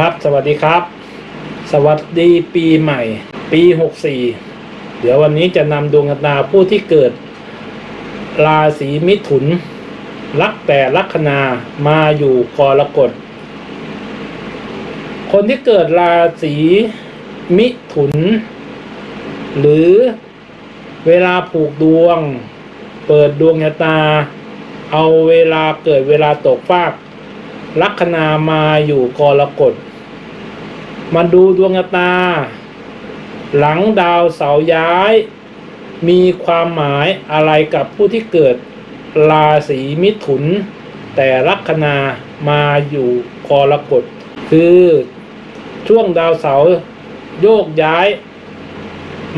ครับ สวัสดีครับ สวัสดีปีใหม่ ปี 64 เดี๋ยววันนี้จะนำดวงชะตาผู้ที่เกิด ราศีมิถุน ลักแต่ลัคนามาอยู่กรกฎ คนที่เกิดราศีมิถุน หรือเวลาผูกดวง เปิดดวงชะตา เอาเวลาเกิดเวลาตกฟาก ลัคนามาอยู่กรกฎมาดูดวงตา หลังดาวเสาย้าย มีความหมายอะไรกับผู้ที่เกิดราศีมิถุน แต่ลัคนามาอยู่กรกฎคือช่วงดาวเสาโยกย้าย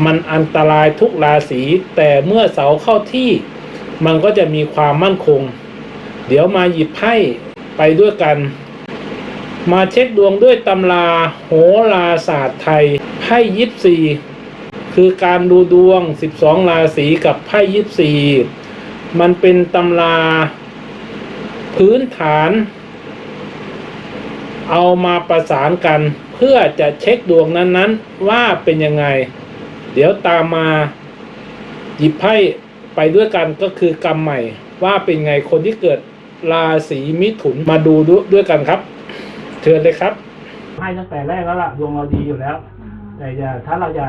มันอันตรายทุกราศีแต่เมื่อเสาเข้าที่ มันก็จะมีความมั่นคง เดี๋ยวมาหยิบไพ่ ไปด้วยกัน มาเช็คดวงด้วยตำราโหราศาสตร์ไทยไพ่ยิปซีคือการดูดวง 12 ราศีกับไพ่ยิปซีมันเป็นตำรา พื้นฐาน เอามาประสานกันเพื่อจะเช็คดวงนั้นๆ ว่าเป็นยังไง เดี๋ยวตามมาหยิบไพ่ไปด้วยกันก็คือกรรมใหม่ ว่าเป็นไงคนที่เกิด ราศีมิถุนมาดูด้วยกันครับเชิญเลยครับไพ่ตั้งแต่แรกแล้วล่ะดวงเราดีอยู่แล้ว แต่อย่าถ้าเราจะ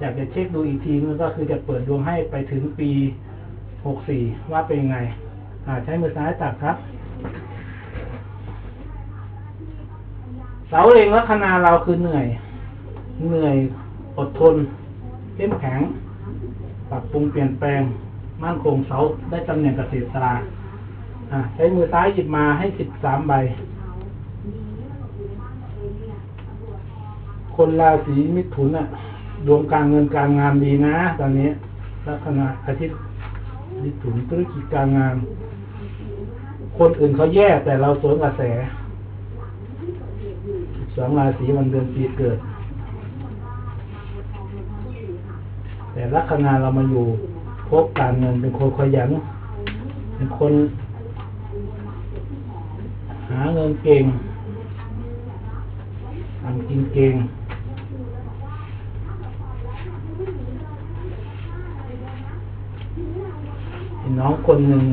อยากจะเช็คดูอีกทีนึงก็คือจะเปิดดวงให้ไปถึงปีหกสี่ว่าเป็นยังไง อ่า ใช้มือซ้ายตัดครับเสาเร็งลัคนาเราคือเหนื่อย เหนื่อยอดทนเข้มแข็ง ปรับปรุงเปลี่ยนแปลง มั่นคงเสาได้ตำแหน่งเกษตรตราอะ ใช้มือซ้ายหยิบมาให้สิบสามใบ คนราศีมิถุนอะ ดวงการเงินการงานดีนะ ตอนนี้ลัคนาอาทิตย์มิถุนธุรกิจการงาน คนอื่นเขาแย่แต่เราสวนกระแสสองราศีวันเดือนปีเกิด แต่ลัคนาเรามาอยู่พบการเงินเป็นคนขยันเป็นคน เงินเก่งทำกินเก่งน้องคนหนึ่ง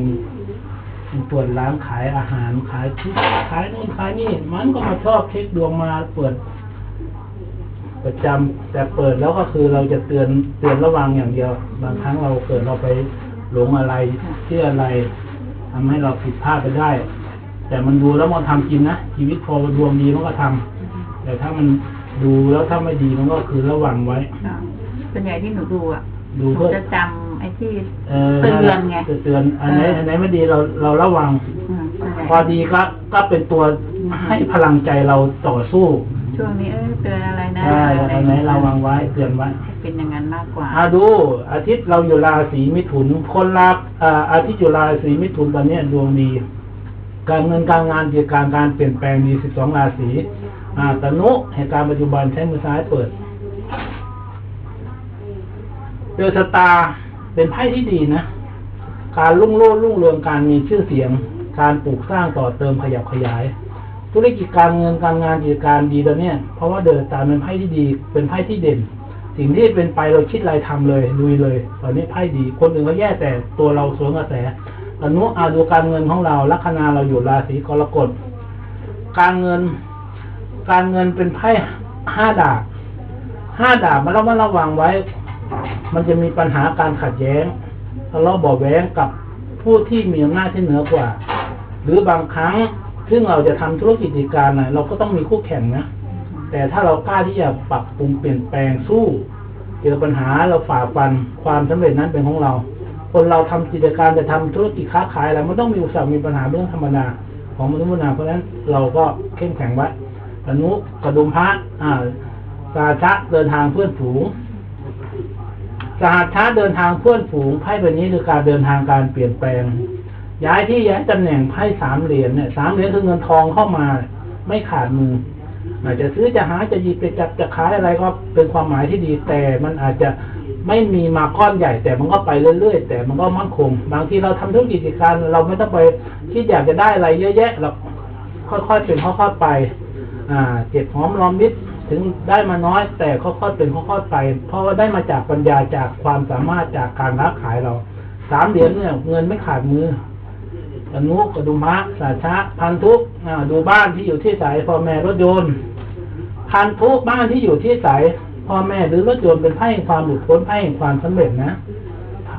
เปิดร้านขายอาหารขายที่ขายนู่นขายนี่ มันก็มาชอบเช็คดวงมาเปิด ประจำแต่เปิดแล้วก็คือเราจะเตือนเตือนระวังอย่างเดียว บางครั้งเราเกิดเราไปหลงอะไรเชื่ออะไรทำให้เราผิดพลาดไปได้ แต่มันดูแล้วมันทำจริงนะชีวิตพอดวงดีมันก็ทำแต่ถ้ามันดูแล้วถ้าไม่ดีมันก็คือระวังไว้ค่ะส่วนใหญ่ที่หนูดูอะดูหนูเพื่อจะจำไอ้ที่เออเตือนไงเตือนอันไหนเอออัอันไหนไม่ดีเราเราระวังอืมส่วนใหญ่พอดีก็ก็เป็นตัวให้พลังใจเราต่อสู้ ช่วงนี้เออเตือนอะไรนะใช่อันไหนระวังไว้เตือนไว้เป็นอย่างนั้นมากกว่าอาดู อาทิตย์เราอยู่ราศีมิถุนคนราอ่าอาทิตย์อยู่ราศีมิถุนตอนเนี้ยดวงดี การเงินการงานกิจการการเปลี่ยนแปลงดีสิบสองราศีอ่าตนุเหตุการณ์ปัจจุบันใช้มือซ้ายเปิดเดอสตาเป็นไพ่ที่ดีนะ การรุ่งโรจน์รุ่งเรืองการมีชื่อเสียง การปลูกสร้างต่อเติมขยับขยาย ธุรกิจการเงินการงานกิจการดีตอนเนี้ยเพราะว่าเดอสตาเป็นไพ่ที่ดี เป็นไพ่ที่เด่น สิ่งที่เป็นไปเราคิดอะไรทำเลยลุยเลย ตอนนี้ไพ่ดี คนอื่นเขาแย่แต่ตัวเราสวนกระแส อนุอาดูการเงินของเราลัคนาเราอยู่ราศีกรกฎการเงิน การเงินเป็นไพ่ห้าดาบห้าดาบมันเรามาระวังไว้ มันจะมีปัญหาการขัดแย้งทะเลาะเบาแว้งกับผู้ที่มีอำนาจที่เหนือกว่า หรือบางครั้งซึ่งเราจะทำธุรกิจการนะเราก็ต้องมีคู่แข่งนะแต่ถ้าเรากล้าที่จะปรับปรุงเปลี่ยนแปลงสู้ เจอปัญหาเราฝ่าฟันความสำเร็จนั้นเป็นของเรา คนเราทำกิจการจะทำธุรกิจค้าขายอะไรมันต้องมีอุปสรรคมีปัญหาเรื่องธรรมดาของมนุษย์มนาเพราะฉะนั้นเราก็เข้มแข็งไว้อนุกระดุมพระอ่าสาชะเดินทางเพื่อนฝูงสหัชชาเดินทางเพื่อนฝูงไพ่ใบนี้คือการเดินทางการเปลี่ยนแปลง ย้ายที่ย้ายตำแหน่งไพ่สามเหรียญเนี่ยสามเหรียญคือเงินทองเข้ามา ไม่ขาดมืออาจจะซื้อจะหาจะหยิบจะจับจะขายอะไรก็เป็นความหมายที่ดีแต่มันอาจจะ ไม่มีมาก้อนใหญ่แต่มันก็ไปเรื่อยๆ แต่มันก็มั่นคง บางทีเราทำธุรกิจการ เราไม่ต้องไปคิดอยากจะได้อะไรเยอะแยะหรอกค่อยๆเป็นค่อยๆไป อ่าเจ็บหอมรอมริบถึงได้มาน้อย แต่ค่อยๆเป็นค่อยๆไป เพราะว่าได้มาจากปัญญาจากความสามารถจากการค้าขายเราสามเหรียญเนี่ยเงินไม่ขาดมืออนุกระดุมะสาชะพันธุกอ่าดูบ้านที่อยู่ที่สายพ่อแม่รถยนต์พันธุบ้านที่อยู่ที่สาย พ่อแม่หรือรถยนต์เป็นไพ่แห่งความหลุดพ้นไพ่แห่งความสำเร็จนะ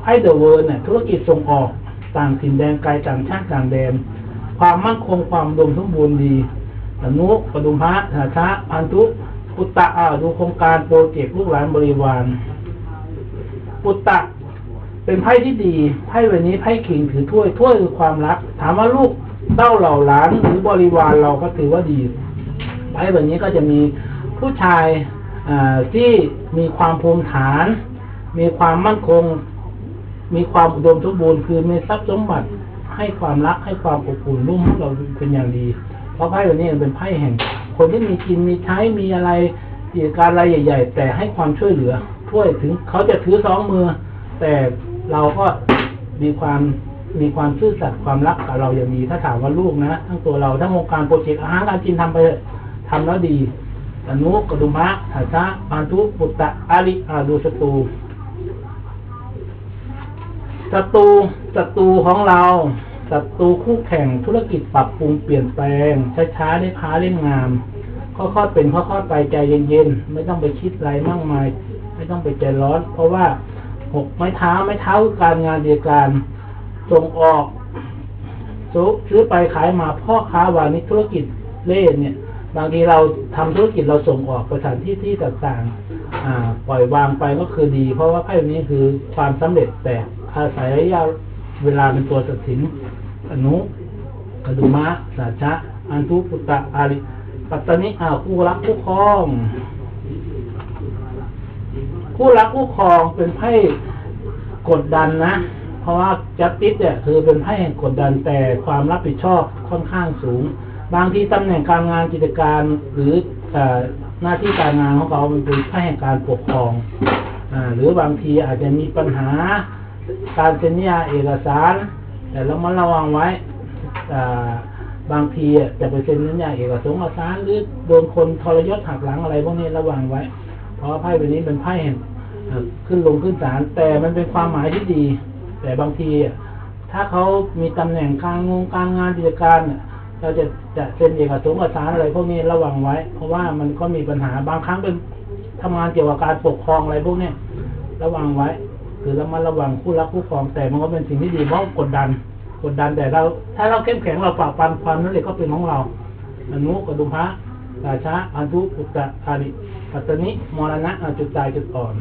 ไพ่เดอะเวิร์เนี่ยธุรกิจส่งออกต่างถิ่นแดนไกลต่างชาติต่างแดน ความมั่นคงความอุดมสมบูรณ์ดีอนุปดุมพระสาชะพันธุปุตตะอ่าดูโครงการโปรเจกต์ลูกหลานบริวารปุตตะเป็นไพ่ที่ดีไพ่ใบนี้ไพ่ขิงถือถ้วยถ้วยคือความรัก ถามว่าลูกเต้าเหล่าหลานหรือบริวารเราก็ถือว่าดีไพ่แบบนี้ก็จะมีผู้ชาย ที่มีความภูมิฐาน มีความมั่นคง มีความอุดมสมบูรณ์คือมีทรัพย์สมบัติให้ความรักให้ความอบอุ่นรุ่มเราเป็นอย่างดี เพราะไพ่แบบนี้เป็นไพ่แห่ง คนที่มีกินมีใช้มีอะไรกิจการอะไรใหญ่ ๆ แต่ให้ความช่วยเหลือช่วยถึงเขาจะถือสองมือ แต่เราก็มีความมีความซื่อสัตย์ความรักกับเราอย่างดีถ้าถามว่าลูกนะทั้งตัวเราทั้งวงการโปรเจกต์อาหารการกินทำไปทำแล้วดี อนุกดุมะอาชะปานทุปุตตะอาริอาดูสตูศัตรูศัตรูของเราศัตรูคู่แข่งธุรกิจปรับปรุงเปลี่ยนแปลงช้าๆได้พ้าเล่มงามค่อยๆเป็นค่อยๆไปใจเย็นๆไม่ต้องไปคิดอะไรมากมาย ไม่ต้องไปใจร้อน เพราะว่าหกไม้เท้าไม้เท้าการงานเดียวกันส่งออกซื้อซื้อไปขายมาพ่อค้าวานิธุรกิจเล่เนี่ย บางทีเราทำธุรกิจเราส่งออกไปสถานที่ที่ต่างๆปล่อยวางไปก็คือดี เพราะว่าไพ่นี้คือความสำเร็จแต่อาศัยระยะเวลาเป็นตัวตัดสินอนุกดุมะสาชะ อันทุปุตตะอาริปัตตานิอาคู่รักคู่ครอง คู่รักคู่ครองเป็นไพ่กดดันนะ เพราะว่าจัสติสเนี่ยคือเป็นไพ่แห่งกดดันแต่ความรับผิดชอบค่อนข้างสูง บางทีตำแหน่งการงานกิจการหรืออหน้าที่การงานของเขามันเป็นไพแห่งการปกครองอหรือบางทีอาจจะมีปัญหาการเซ็นญาเอกสาร แต่เรามาระวังไว้บางทีจะไปเซ็นสัญญาเอกสารสารหรือโดนคนทรยศหักหลังอะไรพวกนี้ระวังไว้ เพราะไพ่ใบนี้เป็นไพ่แห่งขึ้นลงขึ้นศาลแต่มันเป็นความหมายที่ดี แต่บางทีถ้าเขามีตำแหน่งการงงการงานกิจการเนี่ย เราจะจะเซ็นเอกสารเอกสารอะไรพวกนี้ระวังไว้ เพราะว่ามันก็มีปัญหาบางครั้งเป็นทำงานเกี่ยวกับการปกครองอะไรพวกเนี้ยระวังไว้ คือเรามาระวังคู่รักคู่ครองแต่มันก็เป็นสิ่งที่ดีเพราะกดดัน กดดันแต่เรา ถ้าเราเข้มแข็งเราปราบปรามความนั่นเลยก็เป็นของเราอนุกดุมพระราชาอันทุปุตตะอาริปัตตนิมรณะอะจุดตายจุดอ่อน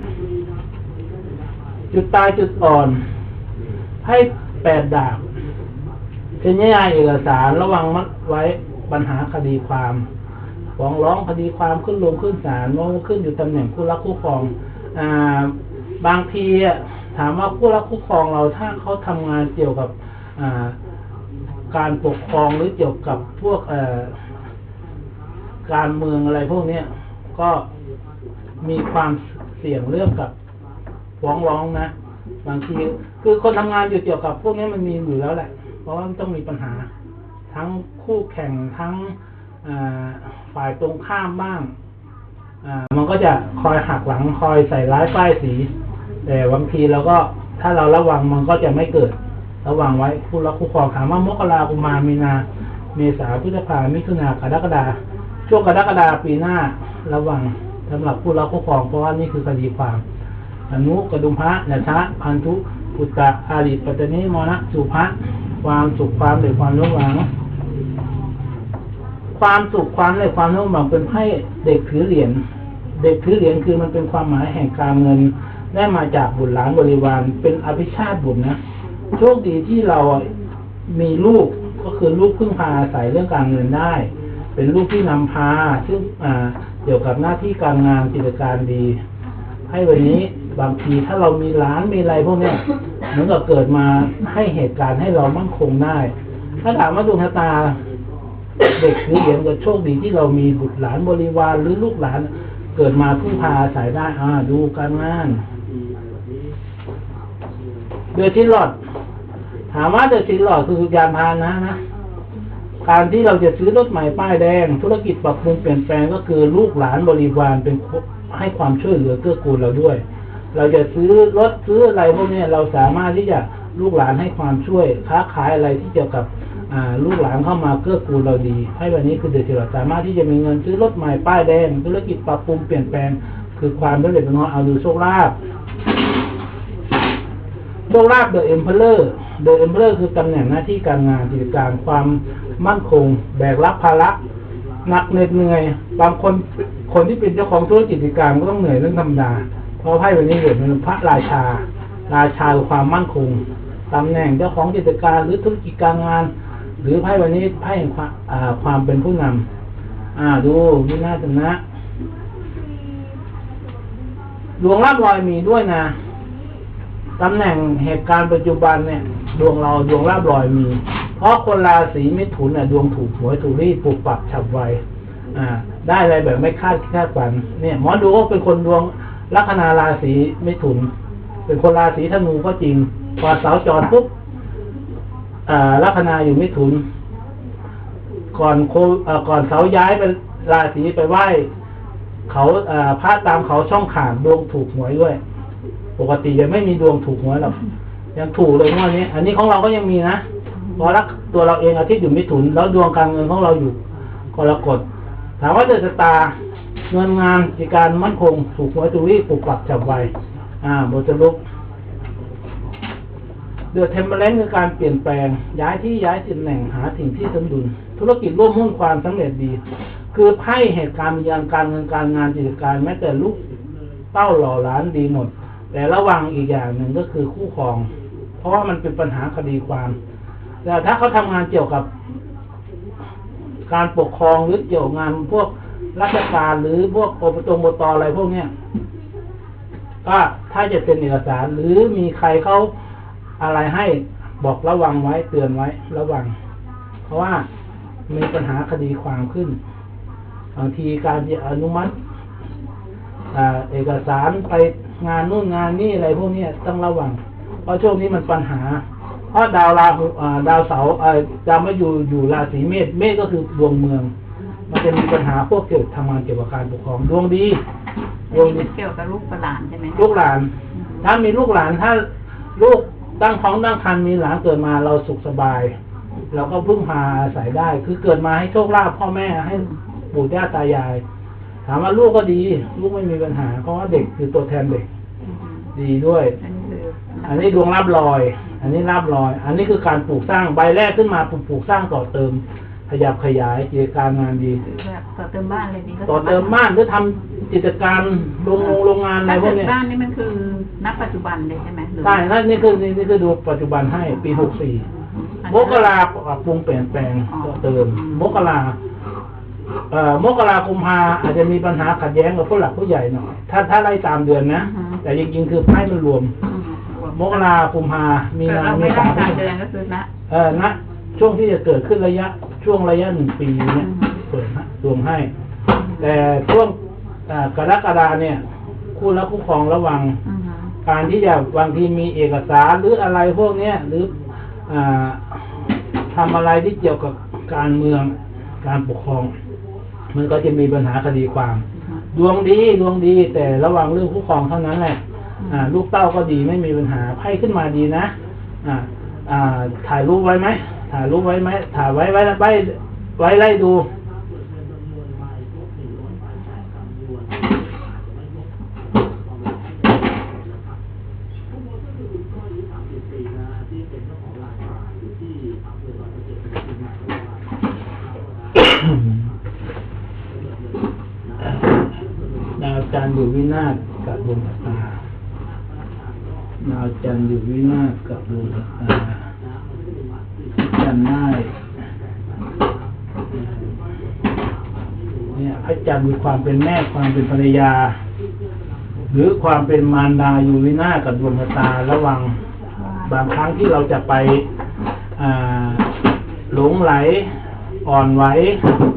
จุดตายจุดอ่อน ให้แปดดาบ เป็นนิยายเอกสารระวังมัดไว้ปัญหาคดีความฟ้องร้องคดีความขึ้นลงขึ้นศาลว่าขึ้นอยู่ตำแหน่งผู้รักคู่ครองอ่าบางทีถามว่าผู้รักคู่ครองเราถ้าเขาทำงานเกี่ยวกับอ่าการปกครองหรือเกี่ยวกับพวกเอ่อการเมืองอะไรพวกเนี้ยก็มีความเสี่ยงเรื่องกับฟ้องร้องนะ บางทีคือคนทำงานอยู่เกี่ยวกับพวกนี้มันมีอยู่แล้วแหละ ราะว่าต้องมีปัญหา ทั้งคู่แข่งทั้งฝ่ายตรงข้ามบ้างมันก็จะคอยหักหลังคอยใส่ร้ายป้ายสี แต่บางทีเราก็ถ้าเราระวังมันก็จะไม่เกิด ระวังไว้ผู้รักคู่ครองถามว่ามกรากุมามีนาเมษาพฤษภามิถุนากรกฎาช่วงกรกฎาปีหน้าระวังสำหรับผู้รักคู่ครองเพราะว่านี่คือคดีความอนุกระดุมพระนะชะพันธุ ปุตตะอาริปัตตนิมรณะสุภะความสุขความเดือความระหวังความสุขความเลยความระหวังเป็นไพ่เด็กถือเหรียญเด็กถือเหรียญคือมันเป็นความหมายแห่งการเงินได้มาจากบุตรหลานบริวารเป็นอภิชาติบุตรนะโชคดีที่เรามีลูกก็คือลูกพึ่งพาอาศัยเรื่องการเงินได้ เป็นลูกที่นำพาซึ่งอ่าเกี่ยวกับหน้าที่การงานกิจการดี ให้วันนี้ บางทีถ้าเรามีหลานมีอะไรพวกเนี้ยเหมือนกับเกิดมาให้เหตุการณ์ให้เรามั่นคงได้ ถ้าถามว่าดวงชะตา เด็กหรือเหรียญก็โชคดีที่เรามีบุตรหลานบริวารหรือลูกหลาน เกิดมาพึ่งพาอายได้อ่าดูการงานเดือดที่หลอด ถามว่าเดือดที่หลอดคือยานพาหนะนะการที่เราจะซื้อรถใหม่ป้ายแดง ธุรกิจปรับปรุงเปลี่ยนแปลงก็คือลูกหลานบริวารเป็นให้ความช่วยเหลือเกื้อกูลเราด้วย เราจะซื้อรถซื้ออะไรพวกนี้เราสามารถที่จะลูกหลานให้ความช่วยค้าขายอะไรที่เกี่ยวกับลูกหลานเข้ามาเกื้อกูลเราดี ให้วันนี้คือเดือดเราสามารถที่จะมีเงินซื้อรถใหม่ป้ายแดงธุรกิจปรับปรุงเปลี่ยนแปลง คือความสำเร็จน้อยเอาดูโชคลาภโชคลาภเดอะเอ็มเพลเลอร์เดอะเอ็มเพลเลอร์คือตำแหน่งหน้าที่การงานกิจการความมั่นคง แบกรับภาระหนักเหน็ดเหนื่อยบางคนคนที่เป็นเจ้าของธุรกิจกิจการก็ต้องเหนื่อยเรื่องธรรมดา เพราะไพ่วันนี้เกิดเป็นพระราชา ราชาคือความมั่นคงตำแหน่งเจ้าของกิจการหรือธุรกิจการงาน หรือไพ่วันนี้ไพ่แห่งความความเป็นผู้นำอ่าดูวินาศนะดวงรับรอยมีด้วยนะตำแหน่งเหตุการณ์ปัจจุบันเนี่ย ดวงเราดวงราบลอยมี เพราะคนราศีมิถุนเนี่ยดวงถูกหวยถูกรีดปลุกปรับฉับไวอ่า ได้อะไรแบบไม่คาดคาดฝันเนี่ยหมอดูก็เป็นคนดวง ลัคนาราศีไมิถุน เป็นคนราศีธนูก็จริงพอเสาจรปุ๊บลัคนาอยู่ไมิถุน ก่อนโคก่อนเสาย้ายไปราศีไปไหว้เขาพระตามเขาช่องขางดวงถูกหวยด้วย ปกติจะไม่มีดวงถูกหวยหรอกยังถูกเลยงวดนี้ อันนี้ของเราก็ยังมีนะเพราะรักตัวเราเองอาทิตย์อยู่มิถุน แล้วดวงการเงินของเราอยู่กรกฎถามว่าเดือนชะตา เงินงานกิจการมั่นคงถูกหวยตุรีปลุกปรับจับไวอ่าบทจะลุกเดือดเทมเปอร์เลนคือการเปลี่ยนแปลง ย้ายที่ย้ายตำแหน่งหาสิ่งที่สมดุล ธุรกิจร่วมหุ้นความสำเร็จดี คือไพ่เหตุการณ์มียานการเงินการงานกิจการแม้แต่ลูกเต้าหล่อหล้านดีหมด แต่ระวังอีกอย่างหนึ่งก็คือคู่ครอง เพราะว่ามันเป็นปัญหาคดีความ แต่ถ้าเขาทำงานเกี่ยวกับ การปกครองหรือเกี่ยวงานพวก ราชการหรือพวกอบตบตอะไรพวกเนี้ยก็ถ้าจะเป็นเอกสารหรือมีใครเขาอะไรให้บอกระวังไว้เตือนไว้ ระวัง เพราะว่ามีปัญหาคดีความขึ้นบางทีการจะอนุมัติอเอกสารไปงานนู่นงานนี่อะไรพวกเนี้ยต้องระวัง เพราะช่วงนี้มันปัญหา เพราะดาวราหูดาวเสาร์อ่าดาวมาอยู่อยู่ราศีเมษเมษก็คือดวงเมือง มันจะมีปัญหาพวกเกี่ยวกับทำงานเกี่ยวกับการปกครองดวงดีอันดวงนี้ดีเกี่ยวกับลูกประหลานใช่ไหมลูกหลาน ถ้ามีลูกหลานถ้าลูกตั้งท้องตั้งครรภ์มีหลานเกิดมาเราสุขสบาย เราก็พึ่งพาอาศัยได้ คือเกิดมาให้โชคลาภพ่อแม่ให้ปู่ย่าตายาย ถามว่าลูกก็ดี ลูกไม่มีปัญหา เพราะว่าเด็กคือตัวแทนเด็กอืมดีด้วย อันนี้คืออันนี้ดวงรับรอย อันนี้รับรอย อันนี้คือการปลูกสร้างใบแรกขึ้นมาปลูกปลูกสร้างต่อเติม ขยับขยายกิจการงานดีคือแบบต่อเติมบ้านเลยดีก็ต่อเติมบ้านหรือทำกิจการโรงงงโรงงานอะไรถ้าพวเกิกดเนี้ยบ้านนี่มันคือนับปัจจุบันเลยใช่ไหมหรือใช่นั่นนี่คือนี่คือดูปัจจุบันให้ปีหกสี่อันมนี้กราปรับปรุงเปลี่ยนแปลงอ๋อต่อเติม มกราเอ่อมกราคุมภาอาจจะมีปัญหาขัดแย้งกับผู้หลักผู้ใหญ่หน่อยถ้าถ้าไล่ตามเดือนนะ แต่จริงๆคือไพ่มันรวมอืมมกราคุมภามีเกิดนาเรามีไม่ได้สาตามเดือนก็คือนะ เออนะช่วงที่จะเกิดขึ้นระยะ ช่วงระยะหนึ่งปีเนี่ยอืมเปิดนะรวมให้ แต่ช่วงอ่ากรกฎาเนี่ย คู่และคู่ครองระวังอืมการที่จะบางทีมีเอกสารหรืออะไรพวกเนี้ยหรืออาทำอะไรที่เกี่ยวกับการเมืองการปกครอง มันก็จะมีปัญหาคดีความ ดวงดีดวงดี แต่ระวังเรื่องคู่ครองเท่านั้นแหละอ่าลูกเต้าก็ดีไม่มีปัญหาไพ่ขึ้นมาดีนะ อ่าอ่าถ่ายรูปไว้ไหม ถ่ายรูปไว้ไหมถ่ายไว้ไว้ไว้ไว้ไล่ดูดาจันทร์อยู่วินาศกับดวงตาดาจันทร์อยู่วินาศกับดวงตา จันทร์ได้เนี่ยพระจันทร์มีความเป็นแม่ความเป็นภรรยา หรือความเป็นมารดาอยู่วินากับดวงตาระวังบางครั้งที่เราจะไปหลงไหลอ่อนไหว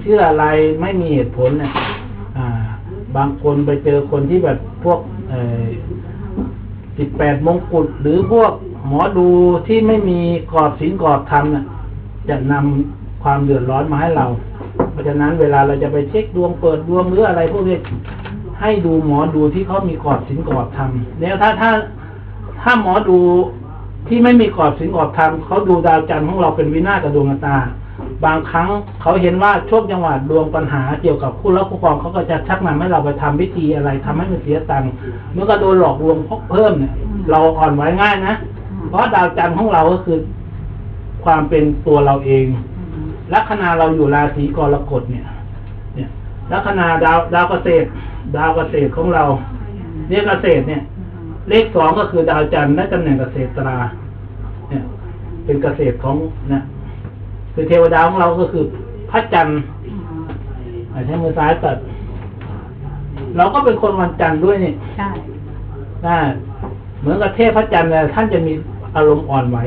เชื่ออะไรไม่มีเหตุผลเนี่ยบางคนไปเจอคนที่แบบพวกสิบแปดมงกุฎหรือพวกหมอดูที่ไม่มีกรอบศีลกรอบธรรมน่ะ จะนความเดือดร้อนมาให้เรา เพราะฉะนั้นเวลาเราจะไปเช็คดวงเปิดดวงหรืออะไรพวกนี้ให้ดูหมอดูที่เขามีกรอบสินกรอบธรรมแล้วถ้าถ้าถ้าหมอดูที่ไม่มีกรอบสินกรอบธรรมเขาดูดาวจันทร์ของเราเป็นวินาศกับดวงตา บางครั้งเขาเห็นว่าช่วงจังหวะดวงปัญหาเกี่ยวกับคู่รักคู่ครองเขาก็จะชักนำให้เราไปทำพิธีอะไรทำให้มันเสียตังค์เมื่อก็โดนหลอกลวงเพิ่มเนี่ย เราอ่อนไหวง่ายนะเพราะดาวจันทร์ของเราก็คือ ความเป็นตัวเราเองอืมลัคนาเราอยู่ราศีกรกฎเนี่ย เนี่ยลัคนาดาวดาวเกษตร ดาวเกษตรของเราเรียกเกษตรเนี่ยอืมเลขสองก็คือดาวจันทร์และตำแหน่งเกษตรา เนี่ย เป็นเกษตรของเนี่ยคือเทวดาของเราก็คือพระจันทร์อืมอ่าใช้มือซ้ายตัด เราก็เป็นคนวันจันทร์ด้วยนี่ใช่นะเหมือนกับเทพพระจันทร์เนี่ยท่านจะมีอารมณ์อ่อนไหว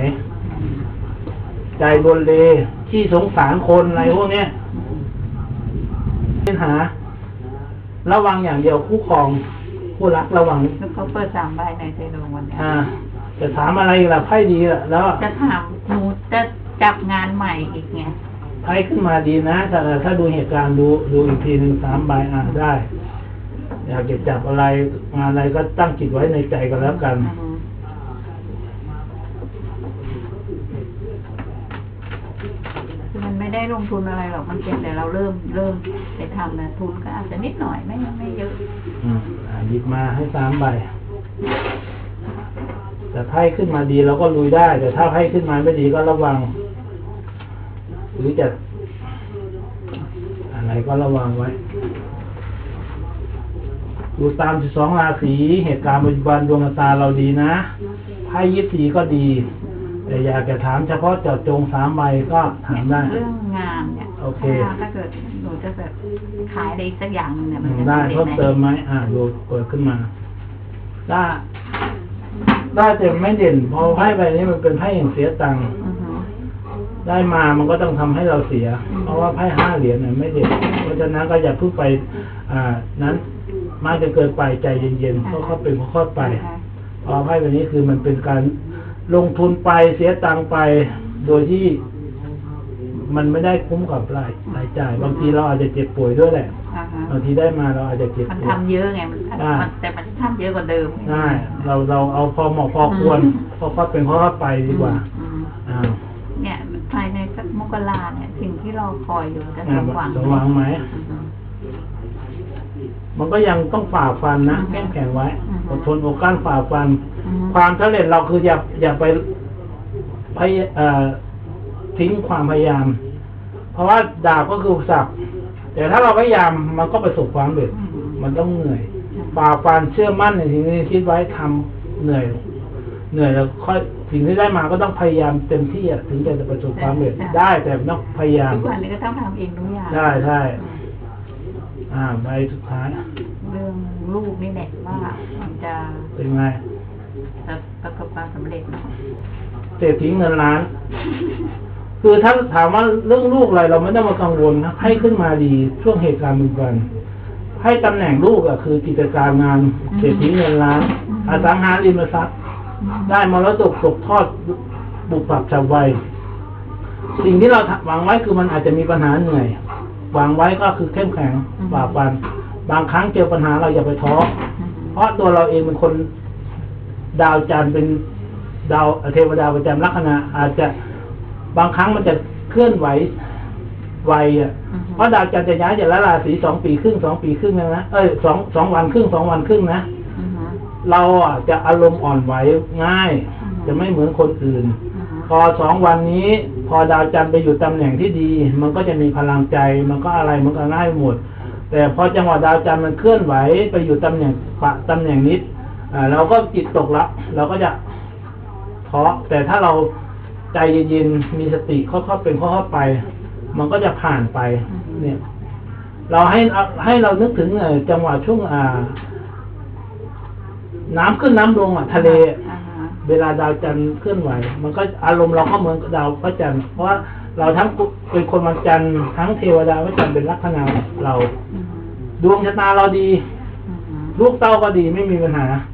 ใจรวนเลที่สงสารคนอะไรพวกเนี้ยปัญหา ระวังอย่างเดียวคู่ครองคู่รักระวังแล้วเขาเปิดสามใบในเซโลวันเนี้ยอ่าจะถามอะไรอีกล่ะไพ่ดีล่ะแล้วจะถามหนูจะจับงานใหม่อีกไงไพ่ขึ้นมาดีนะถ้าถ้าดูเหตุการณ์ดูดูอีกทีหนึ่งสามใบอ่าได้ อยากจะจับอะไรงานอะไรก็ตั้งจิตไว้ในใจกันแล้วกัน อืมคือมันไม่ได้ ลงทุนอะไรหรอกมันเพียงแต่เราเริ่มเริ่มไปทำนะทุนก็อาจจะนิดหน่อยไม่ไม่เยอะอืมอ่าหยิบมาให้สามใบ แต่ไพ่ขึ้นมาดีเราก็ลุยได้ แต่ถ้าไพ่ขึ้นมาไม่ดีก็ระวัง หรือจะอะไรก็ระวังไว้ ดูตามสิบสองราศี เหตุการณ์ปัจจุบันดวงชะตาเราดีนะ ไพ่ยิปซีก็ดี แต่อยากจะถามเฉพาะเจาะจงสามใบก็ถามได้ เรื่องงานเนี่ย โอเคถ้าถ้าเกิดหนูจะแบบขายอะไรสักอย่างหนึงเนี่ยมันจะได้ด่นเพิ่มเติมไหมอ่าดูเปิดขึ้นมา ได้ ได้แต่ไม่เด่น พอไพ่ใบนี้มันเป็นไพ่อย่างเสียตังค์ อือฮึได้มามันก็ต้องทำให้เราเสียอืมเพราะว่าไพ่ห้าเหรียญเนี่ยไม่เด่นเพราะฉะนั้นก็อย่าเพิ่งไป อ่า นั้นมากจะเกินไปใจเย็นๆค่อยๆเป็นค่อยๆไปอ่าฮะเพราะไพ่ใบนี้คือมันเป็นการลงทุนไปเสียตังค์ไป โดยที่ มันไม่ได้คุ้มกับรายรายจ่าย บางทีเราอาจจะเจ็บป่วยด้วยแหละอ่าฮะบางทีได้มาเราอาจจะเจ็บมันป่วย ทำเยอะไงมันอ่ามัมันแต่มันทำเยอะกว่าเดิมใช่เราเราเอาพอเหมาะพอควรอืมพอก็เป็นพอก็ไปดีกว่าอืมอ่าเนี่ยภายในสักมกราเนี่ยสิ่งที่เราคอยอยู่จะสมหวังสมหวังไหม อือฮึมันก็ยังต้องฝ่าฟันนะอืมเข้มแข็งไว้อืมอดทนอดกลั้นฝ่าฟัน อือฮึความสำเร็จเราคืออย่าอย่าไปพยเอ่อ ทิ้งความพยายาม เพราะว่าดาบก็คืออุปสักแต่ถ้าเราพยายามมันก็ประสบความสำเร็จอืมมันต้องเหนื่อยฝ่าฟันเชื่อมั่นในสิ่งที่คิดไว้ทำเหนื่อย เหนื่อยแล้วค่อยสิ่งที่ได้มาก็ต้องพยายามเต็มที่อะถึงจะประสบความสำเร็จได้แต่ต้องพยายามทุกวันนี้ก็ต้องทำเองทุกอย่างใช่ใช่อ่าใบสุดท้ายเรื่องลูกนี่แหละว่ามันจะเป็นไงจะประสบความสำเร็จเนาะเศรษฐีเงินล้าน คือถ้าถามว่าเรื่องลูกอะไรเราไม่ต้องมากังวลนะให้ขึ้นมาดีช่วงเหตุการณ์ปัจจุบัน ให้ตำแหน่งลูกอะคือกิจการงานเศรษฐีเงินล้านอสังหาริมทรัพย์ได้มรดกตกทอดบุปผับชาววัยสิ่งที่เราหวังไว้คือมันอาจจะมีปัญหาเหนื่อยหวังไว้ก็คือเข้มแข็งฝ่าฟันบางครั้งเจอปัญหาเราอย่าไปท้อเพราะตัวเราเองเป็นคนดาวจันทร์เป็นดาวเทวดาประจำลัคนาอาจจะ บางครั้งมันจะเคลื่อนไหวไวอะอืมเพราะดาวจันทร์จะย้ายจากละราศีสองปีครึ่งสองปีครึ่งนะนะเอ้ยสองสองวันครึ่งสองวันครึ่งนะอือฮึเราอะจะอารมณ์อ่อนไหวง่ายอืมจะไม่เหมือนคนอื่นอือฮึพอสองวันนี้ พอดาวจันทร์ไปอยู่ตำแหน่งที่ดี มันก็จะมีพลังใจมันก็อะไรมันก็ง่ายหมด แต่พอจังหวะดาวจันทร์มันเคลื่อนไหวไปอยู่ตำแหน่งปะตำแหน่งนิดอ่าเราก็จิตตกละเราก็จะท้อแต่ถ้าเรา ใจเย็นๆ มีสติค่อยๆเป็นค่อยๆไป มันก็จะผ่านไป เนี่ย เราให้เอาให้เรานึกถึงเอ่อจังหวะช่วงอ่า น้ำขึ้นน้ำลงอะ ทะเลอ่าฮะเวลาดาวจันทร์เคลื่อนไหว มันก็อารมณ์เราก็เหมือนกับดาวพระจันทร์เพราะว่าเราทั้งเป็นคนวันจันทร์ทั้งเทวดาพระจันทร์เป็นลัคนาเราอืมดวงชะตาเราดีอืมลูกเต้าก็ดีไม่มีปัญหาอ